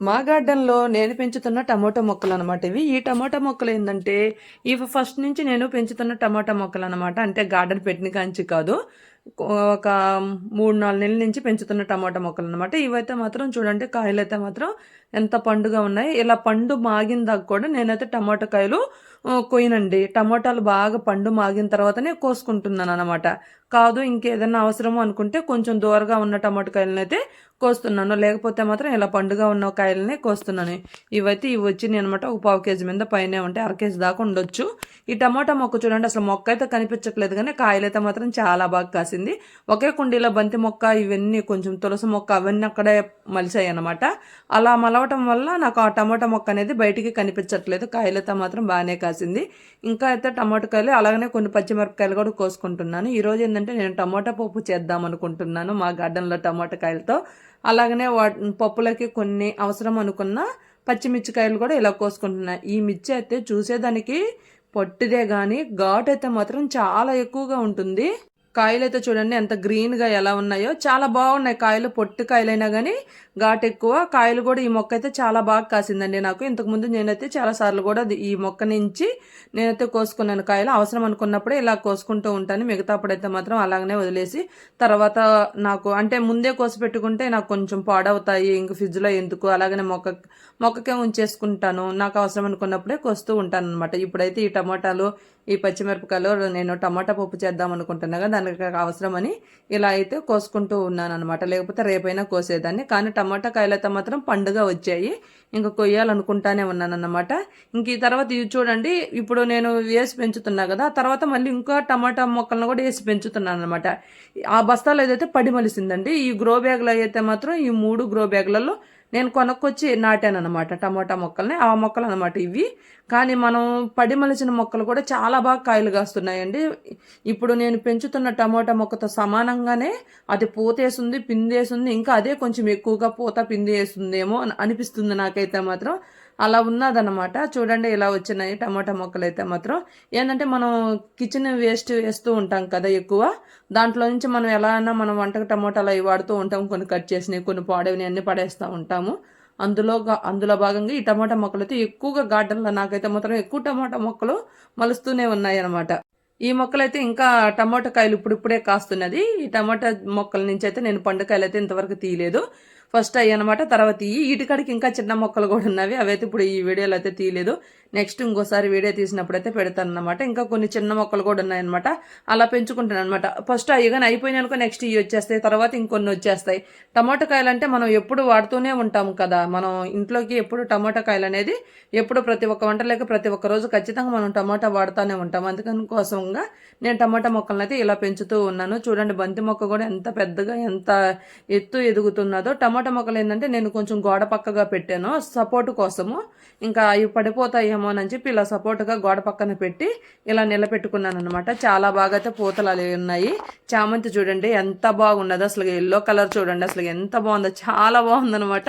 మా గార్డెన్‌లో నేను పెంచుతున్న టమోటా మొక్కలనమాట ఇవి. ఈ టమోటా మొక్కలు ఏంటంటే ఇవి ఫస్ట్ నుంచి నేను పెంచుతున్న టమోటా మొక్కలనమాట. అంటే గార్డెన్ పెట్టిన కాంచి కాదు. ఒక 3, 4 నెలల నుంచి పెంచుతున్న టమోటా మొక్కలనమాట. ఇవైతే మాత్రం చూడండి కాయలైతే మాత్రం ఎంత పండుగా ఉన్నాయి. ఇలా పండు మాగిన దాకా కూడా నేనైతే టమాటా కాయలు కొయ్యనండి. టమోటాలు బాగా పండు మాగిన తర్వాతనే కోసుకుంటున్నాను అనమాట కాదు ఇంకేదన్నా అవసరము అనుకుంటే కొంచెం దూరంగా ఉన్న టమాటా కాయలనైతే కోస్తున్నాను. లేకపోతే మాత్రం ఇలా పండుగా ఉన్న కాయలనే కోస్తున్నాను. ఇవైతే ఇవి వచ్చినాయనమాట. ఒక పావు కేజీ మీద పైనే ఉంటే అర కేజీ దాకా ఉండొచ్చు. ఈ టమాటా మొక్క చూడండి అసలు మొక్క అయితే కనిపించట్లేదు కానీ కాయలైతే మాత్రం చాలా బాగా కాసింది. ఒకే కుండీలో బంతి మొక్క ఇవన్నీ కొంచెం తులసి మొక్క అవన్నీ అక్కడే మలిసాయన్నమాట. అలా రావటం వల్ల నాకు ఆ టమాటా మొక్క అనేది బయటికి కనిపించట్లేదు. కాయలైతే మాత్రం బాగానే కాసింది. ఇంకా అయితే టమాటా కాయలు అలాగనే కొన్ని పచ్చిమిరపకాయలు కూడా కోసుకుంటున్నాను. ఈరోజు ఏంటంటే నేను టమాటా పప్పు చేద్దాం అనుకుంటున్నాను మా గార్డెన్‌లో టమాటా కాయలతో. అలాగనే వా పప్పులకి కొన్ని అవసరం అనుకున్న పచ్చిమిర్చికాయలు కూడా ఇలా కోసుకుంటున్నాను ఈ మిర్చి అయితే చూసేదానికి పొట్టిదే కానీ ఘాట్ అయితే మాత్రం చాలా ఎక్కువగా ఉంటుంది. కాయలైతే చూడండి ఎంత గ్రీన్‌గా ఎలా ఉన్నాయో. చాలా బాగున్నాయి కాయలు. పొట్టి కాయలైనా గానీ ఘాటెక్కువ. కాయలు కూడా ఈ మొక్క అయితే చాలా బాగా కాసిందండి నాకు. ఇంతకుముందు నేనైతే చాలా సార్లు కూడా ఈ మొక్క నుంచి నేనైతే కోసుకున్నాను కాయలు. అవసరం అనుకున్నప్పుడే ఇలా కోసుకుంటూ ఉంటాను. మిగతాప్పుడైతే మాత్రం అలాగనే వదిలేసి తర్వాత నాకు అంటే ముందే కోసి పెట్టుకుంటే నాకు కొంచెం పాడవుతాయి. ఇంక ఫ్రిడ్జ్‌లో ఎందుకు అలాగనే మొక్క మొక్కకే ఉంచేసుకుంటాను. నాకు అవసరం అనుకున్నప్పుడే కోస్తూ ఉంటాను అనమాట ఇప్పుడైతే ఈ టమాటాలు, ఈ పచ్చిమిరపకాయలు నేను టమాటా పప్పు చేద్దాం అనుకుంటున్నా కదా! దానికి అవసరమని ఇలా అయితే కోసుకుంటూ ఉన్నాననమాట. లేకపోతే రేపైనా కోసేదాన్ని. కానీ టమాటా కాయలైతే మాత్రం పండుగ వచ్చాయి. ఇంకా కొయ్యాలనుకుంటానే ఉన్నానన్నమాట. ఇంక ఈ తర్వాత ఇవి చూడండి ఇప్పుడు నేను వేసి పెంచుతున్నా కదా! తర్వాత మళ్ళీ ఇంకా టమాటా మొక్కలను కూడా వేసి పెంచుతున్నాను అనమాట ఆ బస్తాలో ఏదైతే పడిమలిసిందండి ఈ గ్రో బ్యాగ్లు అయితే మాత్రం ఈ మూడు గ్రో బ్యాగ్‌లలో నేను కొనుక్కొచ్చి నాటాననమాట టమాటా మొక్కల్ని. ఆ మొక్కలనమాట ఇవి. కానీ మనం పడి మొలిచిన మొక్కలు కూడా చాలా బాగా కాయలు కాస్తున్నాయండి. ఇప్పుడు నేను పెంచుతున్న టమాటా మొక్కతో సమానంగానే అది పూతేసింది, పిందేసింది. ఇంకా అదే కొంచెం ఎక్కువగా పూత, పిండి అని అనిపిస్తుంది నాకైతే మాత్రం. అలా ఉన్నదనమాట. చూడండి ఇలా వచ్చినాయి టమాటా మొక్కలైతే మాత్రం. ఏంటంటే మనం కిచెన్ వేస్ట్ వేస్తూ ఉంటాం కదా ఎక్కువ. దాంట్లో నుంచి మనం ఎలా అయినా మనం వంటకు టమోటాలు అవి వాడుతూ ఉంటాం. కొన్ని కట్ చేసినవి, కొన్ని పాడేవి అన్నీ పడేస్తూ ఉంటాము. అందులో అందులో భాగంగా ఈ టమాటా మొక్కలైతే ఎక్కువగా గార్డెన్‌లో నాకైతే మాత్రం ఎక్కువ టమాటా మొక్కలు మలుస్తూనే ఉన్నాయి అనమాట ఈ మొక్కలైతే ఇంకా టమాటా కాయలు ఇప్పుడిప్పుడే కాస్తున్నది. ఈ టమాటా మొక్కల నుంచి అయితే నేను పండు అయితే ఇంతవరకు తీయలేదు. ఫస్ట్ అవి అనమాట. తర్వాత ఈ ఇటుకడికి ఇంకా చిన్న మొక్కలు కూడా ఉన్నవి. అవైతే ఇప్పుడు ఈ వీడియోలో అయితే తీయలేదు. నెక్స్ట్ ఇంకోసారి వీడియో తీసినప్పుడు అయితే పెడతానన్నమాట. ఇంకా కొన్ని చిన్న మొక్కలు కూడా ఉన్నాయన్నమాట. అలా పెంచుకుంటానన్నమాట. ఫస్ట్ అవి కానీ అయిపోయినాయనుకో నెక్స్ట్ ఇవి వచ్చేస్తాయి. తర్వాత ఇంకొన్ని వచ్చేస్తాయి. టమాటో కాయలు అంటే మనం ఎప్పుడు వాడుతూనే ఉంటాం కదా! మనం ఇంట్లోకి ఎప్పుడు టమాటా కాయలనేది ఎప్పుడు ప్రతి ఒక్క వంటలోకి ప్రతి ఒక్క రోజు ఖచ్చితంగా మనం టమాటా వాడుతూనే ఉంటాం. అందుకని కోసంగా నేను టమాటా అయితే ఇలా పెంచుతూ ఉన్నాను. చూడండి బంతి మొక్క కూడా ఎంత పెద్దగా ఎంత ఎత్తు ఎదుగుతున్నదో. టమాటా మొక్కలు ఏంటంటే నేను కొంచెం గోడ పక్కగా పెట్టాను సపోర్ట్ కోసము. ఇంకా అవి పడిపోతాయేమో అని చెప్పి ఇలా సపోర్ట్‌గా గోడ పక్కన పెట్టి ఇలా నిలబెట్టుకున్నాను అనమాట చాలా బాగా అయితే పూతలు అవి ఉన్నాయి. చామంతి చూడండి ఎంత బాగున్నదో అసలు ఎల్లో కలర్ చూడండి అసలు ఎంత బాగుందో చాలా బాగుందనమాట.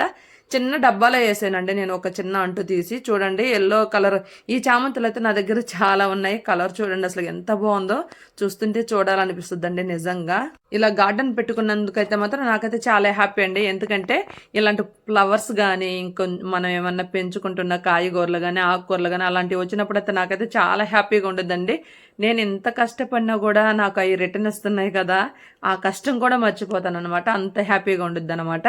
చిన్న డబ్బాలో వేసానండి నేను ఒక చిన్న అంటు తీసి. చూడండి ఎల్లో కలర్ ఈ చామంతులైతే నా దగ్గర చాలా ఉన్నాయి. కలర్ చూడండి అసలు ఎంత బాగుందో. చూస్తుంటే చూడాలనిపిస్తుందండి నిజంగా. ఇలా గార్డెన్ పెట్టుకున్నందుకైతే మాత్రం నాకైతే చాలా హ్యాపీ అండి. ఎందుకంటే ఇలాంటి ఫ్లవర్స్ కానీ ఇంకొం మనం ఏమన్నా పెంచుకుంటున్న కాయగూరలు కానీ ఆకుకూరలు కానీ అలాంటివి వచ్చినప్పుడు అయితే నాకైతే చాలా హ్యాపీగా ఉండదండి నేను ఎంత కష్టపడినా కూడా నాకు అవి రిటర్న్ వస్తున్నాయి కదా! ఆ కష్టం కూడా మర్చిపోతాననమాట. అంత హ్యాపీగా ఉండుద్దనమాట.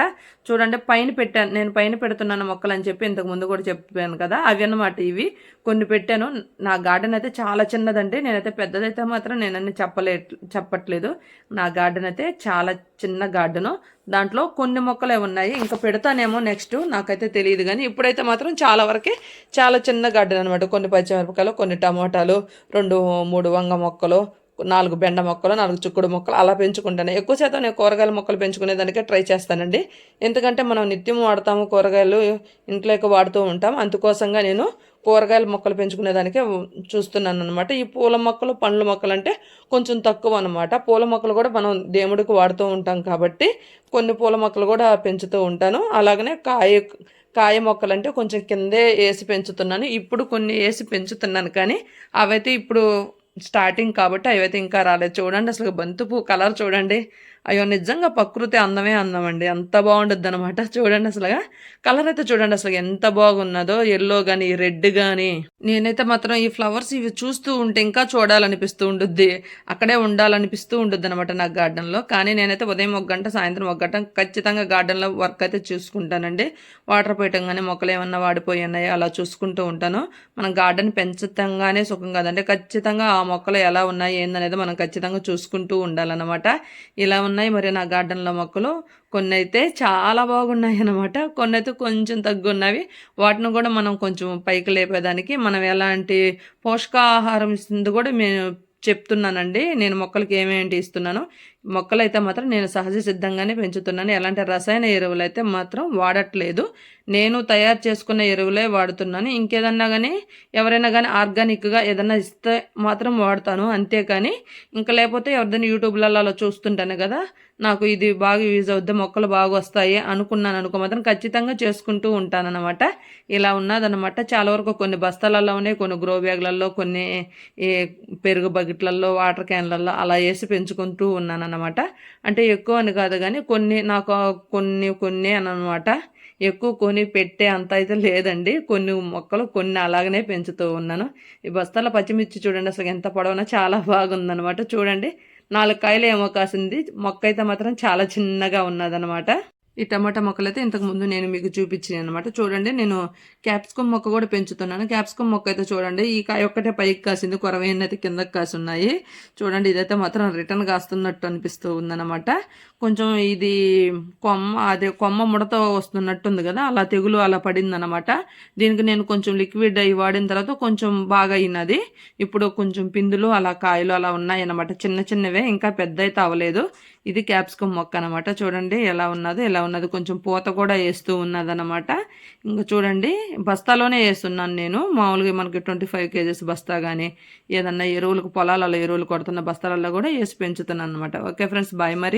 చూడండి పైన పెట్టాను. నేను నేను పైన పెడుతున్నాను మొక్కలు అని చెప్పి ఇంతకు ముందు కూడా చెప్పాను కదా! అవి అన్నమాట ఇవి. కొన్ని పెట్టాను. నా గార్డెన్ అయితే చాలా చిన్నదండి. నేనైతే పెద్దదైతే మాత్రం నేనన్నీ చెప్పలే చెప్పట్లేదు. నా గార్డెన్ అయితే చాలా చిన్న గార్డెను. దాంట్లో కొన్ని మొక్కలే ఉన్నాయి. ఇంకా పెడతానేమో నెక్స్ట్ నాకైతే తెలియదు కానీ ఇప్పుడైతే మాత్రం చాలా వరకే చాలా చిన్న గార్డెన్ అనమాట. కొన్ని పచ్చిమిరపకాయలు, కొన్ని టమోటాలు, 2, 3 వంగ మొక్కలు, నాలుగు బెండ మొక్కలు, నాలుగు చిక్కుడు మొక్కలు అలా పెంచుకుంటాను. ఎక్కువ శాతం నేను కూరగాయల మొక్కలు పెంచుకునేదానికే ట్రై చేస్తానండి. ఎందుకంటే మనం నిత్యం వాడతాము కూరగాయలు ఇంట్లోకి వాడుతూ ఉంటాం. అందుకోసంగా నేను కూరగాయల మొక్కలు పెంచుకునేదానికే చూస్తున్నాననమాట. ఈ పూల మొక్కలు, పండ్ల మొక్కలంటే కొంచెం తక్కువ అనమాట. పూల మొక్కలు కూడా మనం దేవుడికి వాడుతూ ఉంటాం కాబట్టి కొన్ని పూల మొక్కలు కూడా పెంచుతూ ఉంటాను. అలాగనే కాయ కాయ మొక్కలు అంటే కొంచెం కిందే ఏసి పెంచుతున్నాను. ఇప్పుడు కొన్ని ఏసి పెంచుతున్నాను కానీ అవైతే ఇప్పుడు స్టార్టింగ్ కాబట్టి అవైతే ఇంకా రాలేదు. చూడండి అసలు బంతి పువ్వు కలర్ చూడండి. అయ్యో నిజంగా ప్రకృతి అందమే అందం అండి అంత బాగుంటుంది అనమాట చూడండి అసలుగా. కలర్ అయితే చూడండి అసలు ఎంత బాగున్నదో. ఎల్లో కానీ రెడ్ కానీ నేనైతే మాత్రం ఈ ఫ్లవర్స్ ఇవి చూస్తూ ఉంటే ఇంకా చూడాలనిపిస్తూ ఉంటుంది అక్కడే ఉండాలనిపిస్తూ ఉంటుంది అనమాట నాకు గార్డెన్లో కానీ నేనైతే ఉదయం ఒక గంట సాయంత్రం ఒక గంట ఖచ్చితంగా గార్డెన్లో వర్క్ అయితే చూసుకుంటానండి. వాటర్ పోయటం కానీ మొక్కలు ఏమన్నా వాడిపోయి ఉన్నాయో అలా చూసుకుంటూ ఉంటాను. మనం గార్డెన్ పెంచటంగానే సుఖం కాదంటే ఖచ్చితంగా ఆ మొక్కలు ఎలా ఉన్నాయి ఏందనేది మనం ఖచ్చితంగా చూసుకుంటూ ఉండాలన్నమాట. ఇలా ఉన్నాయి మరి నా గార్డెన్లో మొక్కలు. కొన్ని అయితే చాలా బాగున్నాయి అనమాట కొన్ని అయితే కొంచెం తగ్గున్నవి. వాటిని కూడా మనం కొంచెం పైకి లేపేదానికి మనం ఎలాంటి పోషకాహారం ఇస్తుంది కూడా మేము చెప్తున్నానండి. నేను మొక్కలకి ఏమేంటి ఇస్తున్నాను. మొక్కలు అయితే మాత్రం నేను సహజ సిద్ధంగానే పెంచుతున్నాను. ఎలాంటి రసాయన ఎరువులు అయితే మాత్రం వాడట్లేదు. నేను తయారు చేసుకున్న ఎరువులే వాడుతున్నాను. ఇంకేదన్నా కానీ ఎవరైనా కానీ ఆర్గానిక్గా ఏదన్నా ఇస్తే మాత్రం వాడతాను. అంతేకాని ఇంకా లేకపోతే ఎవరిదైనా యూట్యూబ్లలో అలా చూస్తుంటాను కదా నాకు ఇది బాగా యూజ్ అవుద్ది మొక్కలు బాగా వస్తాయి అనుకున్నాను అనుకో మాత్రం ఖచ్చితంగా చేసుకుంటూ ఉంటానన్నమాట. ఇలా ఉన్నదనమాట చాలా వరకు కొన్ని బస్తాలలో ఉన్నాయి కొన్ని గ్రో బ్యాగ్లలో కొన్ని పెరుగు బకెట్లలో వాటర్ క్యాన్లలో అలా వేసి పెంచుకుంటూ ఉన్నాను అనమాట అంటే ఎక్కువ అని కాదు కానీ కొన్ని నాకు కొన్ని కొన్ని అని అనమాట ఎక్కువ కొని పెట్టే అంత అయితే లేదండి. కొన్ని మొక్కలు కొన్ని అలాగనే పెంచుతూ ఉన్నాను. ఈ బస్తాల పచ్చిమిర్చి చూడండి అసలు ఎంత పొడవునా చాలా బాగుందనమాట చూడండి నాలుగు కాయలు ఏమో కాసింది. మొక్క అయితే మాత్రం చాలా చిన్నగా ఉన్నదనమాట ఈ టమాటా మొక్కలు అయితే ఇంతకుముందు నేను మీకు చూపించాను అనమాట చూడండి నేను క్యాప్సికమ్ మొక్క కూడా పెంచుతున్నాను. క్యాప్సికమ్ మొక్క అయితే చూడండి ఈ కాయ ఒక్కటే పైకి కాసింది కొరవైన అయితే కిందకి కాసి ఉన్నాయి చూడండి ఇదైతే మాత్రం రిటర్న్ కాస్తున్నట్టు అనిపిస్తూ ఉందన్నమాట. కొంచెం ఇది కొమ్మ అదే కొమ్మ ముడత వస్తున్నట్టుంది కదా అలా తెగులు అలా పడిందనమాట దీనికి నేను కొంచెం లిక్విడ్ అవి వాడిన తర్వాత కొంచెం బాగా అయినది. ఇప్పుడు కొంచెం పిందులు అలా కాయలు అలా ఉన్నాయి అనమాట చిన్న చిన్నవే ఇంకా పెద్ద అయితే అవ్వలేదు ఇది క్యాప్సికమ్ మొక్క అనమాట చూడండి ఎలా ఉన్నదో ఎలా ఉన్నది. కొంచెం పూత కూడా వేస్తూ ఉన్నదనమాట ఇంకా చూడండి బస్తాలోనే వేస్తున్నాను నేను. మామూలుగా మనకి ట్వంటీ ఫైవ్ కేజెస్ బస్తా కానీ ఏదన్నా ఎరువులకు పొలాలలో ఎరువులు కొడుతున్న బస్తాలలో కూడా వేసి పెంచుతున్నాను అనమాట ఓకే ఫ్రెండ్స్ బాయ్ మరి.